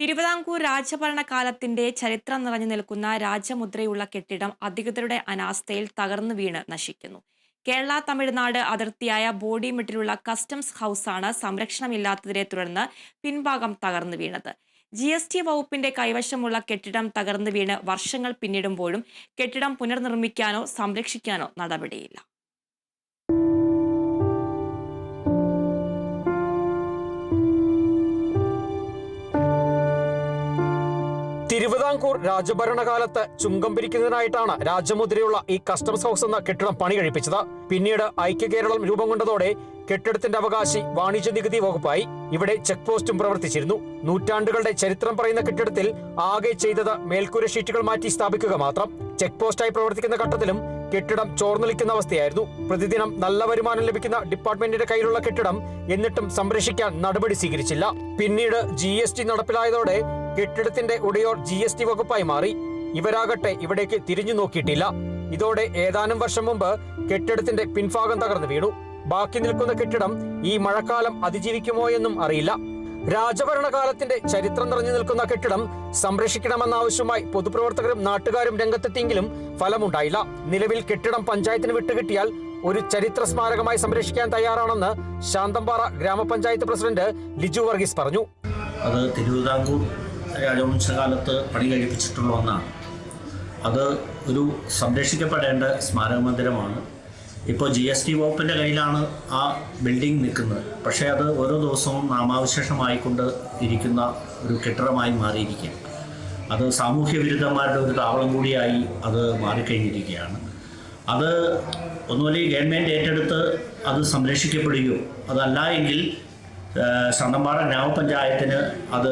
തിരുവിതാംകൂർ രാജഭരണകാലത്തിന്റെ ചരിത്രം നിറഞ്ഞു നിൽക്കുന്ന രാജമുദ്രയുള്ള കെട്ടിടം അധികൃതരുടെ അനാസ്ഥയിൽ തകർന്നു വീണ് നശിക്കുന്നു. കേരള തമിഴ്നാട് അതിർത്തിയായ ബോഡിമെട്ടിലുള്ള കസ്റ്റംസ് ഹൌസാണ് സംരക്ഷണമില്ലാത്തതിനെ തുടർന്ന് പിൻഭാഗം തകർന്നു വീണത്. ജി എസ് ടി വകുപ്പിന്റെ കൈവശമുള്ള കെട്ടിടം തകർന്നു വീണ് വർഷങ്ങൾ പിന്നിടുമ്പോഴും കെട്ടിടം പുനർനിർമ്മിക്കാനോ സംരക്ഷിക്കാനോ നടപടിയില്ല. തിരുവിതാംകൂർ രാജഭരണകാലത്ത് ചുങ്കം പിരിക്കുന്നതിനായിട്ടാണ് രാജമുദ്രയുള്ള ഈ കസ്റ്റംസ് ഹൗസ് എന്ന കെട്ടിടം പണി കഴിപ്പിച്ചത്. പിന്നീട് ഐക്യ കേരളം രൂപം കൊണ്ടതോടെ കെട്ടിടത്തിന്റെ അവകാശി വാണിജ്യ നികുതി വകുപ്പായി ഇവിടെ ചെക്ക് പോസ്റ്റും പ്രവർത്തിച്ചിരുന്നു. നൂറ്റാണ്ടുകളുടെ ചരിത്രം പറയുന്ന കെട്ടിടത്തിൽ ആകെ ചെയ്തത് മേൽക്കൂര ഷീറ്റുകൾ മാറ്റി സ്ഥാപിക്കുക മാത്രം. ചെക്ക് പോസ്റ്റായി പ്രവർത്തിക്കുന്ന ഘട്ടത്തിലും കെട്ടിടം ചോർന്നൊലിക്കുന്ന അവസ്ഥയായിരുന്നു. പ്രതിദിനം നല്ല വരുമാനം ലഭിക്കുന്ന ഡിപ്പാർട്ട്മെന്റിന്റെ കയ്യിലുള്ള കെട്ടിടം എന്നിട്ടും സംരക്ഷിക്കാൻ നടപടി സ്വീകരിച്ചില്ല. പിന്നീട് ജി നടപ്പിലായതോടെ കെട്ടിടത്തിന്റെ ഉടയോർ ജി എസ് ടി വകുപ്പായി മാറി. ഇവരാകട്ടെ ഇവിടേക്ക് തിരിഞ്ഞു നോക്കിയിട്ടില്ല. ഇതോടെ ഏതാനും വർഷം മുമ്പ് കെട്ടിടത്തിന്റെ പിൻഭാഗം തകർന്നു വീണു. ബാക്കി നിൽക്കുന്ന കെട്ടിടം ഈ മഴക്കാലം അതിജീവിക്കുമോ എന്നും അറിയില്ല. രാജഭരണകാലത്തിന്റെ ചരിത്രം നിറഞ്ഞു നിൽക്കുന്ന കെട്ടിടം സംരക്ഷിക്കണമെന്നാവശ്യമായി പൊതുപ്രവർത്തകരും നാട്ടുകാരും രംഗത്തെത്തിയെങ്കിലും ഫലമുണ്ടായില്ല. നിലവിൽ കെട്ടിടം പഞ്ചായത്തിന് വിട്ടുകിട്ടിയാൽ ഒരു ചരിത്ര സ്മാരകമായി സംരക്ഷിക്കാൻ തയ്യാറാണെന്ന് ശാന്തമ്പാറ ഗ്രാമപഞ്ചായത്ത് പ്രസിഡന്റ് ലിജു വർഗീസ് പറഞ്ഞു. അത് തിരുവിതാംകൂർ രാജവംശകാലത്ത് പണി കഴിപ്പിച്ചിട്ടുള്ള ഒന്നാണ്. അത് ഒരു സംരക്ഷിക്കപ്പെടേണ്ട സ്മാരക മന്ദിരമാണ് ഇപ്പോൾ ജി എസ് ടി വകുപ്പിന്റെ കയ്യിലാണ് ആ ബിൽഡിംഗ് നിൽക്കുന്നത്. പക്ഷേ അത് ഓരോ ദിവസവും നാമാവശേഷമായിക്കൊണ്ട് ഇരിക്കുന്ന ഒരു കെട്ടിടമായി മാറിയിരിക്കുകയാണ്. അത് സാമൂഹ്യ വിരുദ്ധന്മാരുടെ ഒരു താവളം കൂടിയായി അത് മാറിക്കഴിഞ്ഞിരിക്കുകയാണ്. അത് ഒന്നുമല്ല ഈ ഗവൺമെന്റ് ഏറ്റെടുത്ത് അത് സംരക്ഷിക്കപ്പെടുകയോ അതല്ല എങ്കിൽ ശാന്തമ്പാറ ഗ്രാമപഞ്ചായത്തിന് അത്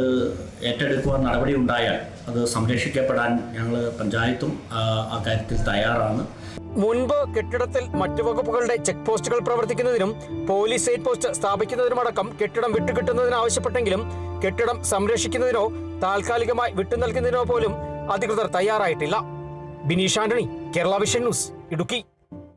ഏറ്റെടുക്കുവാൻ നടപടി ഉണ്ടായാൽ അത് സംരക്ഷിക്കപ്പെടാൻ ഞങ്ങൾ പഞ്ചായത്തും ആ, കാര്യത്തിൽ തയ്യാറാണ്. മുൻപ് കെട്ടിടത്തിൽ മറ്റു വകുപ്പുകളുടെ ചെക്ക് പോസ്റ്റുകൾ പ്രവർത്തിക്കുന്നതിനും പോലീസ് എയ്ഡ് പോസ്റ്റ് സ്ഥാപിക്കുന്നതിനുമടക്കം കെട്ടിടം വിട്ടുകിട്ടുന്നതിന് ആവശ്യപ്പെട്ടെങ്കിലും കെട്ടിടം സംരക്ഷിക്കുന്നതിനോ താൽക്കാലികമായി വിട്ടു നൽകുന്നതിനോ പോലും അധികൃതർ തയ്യാറായിട്ടില്ല. Bineesh Antony Kerala vision news Idukki.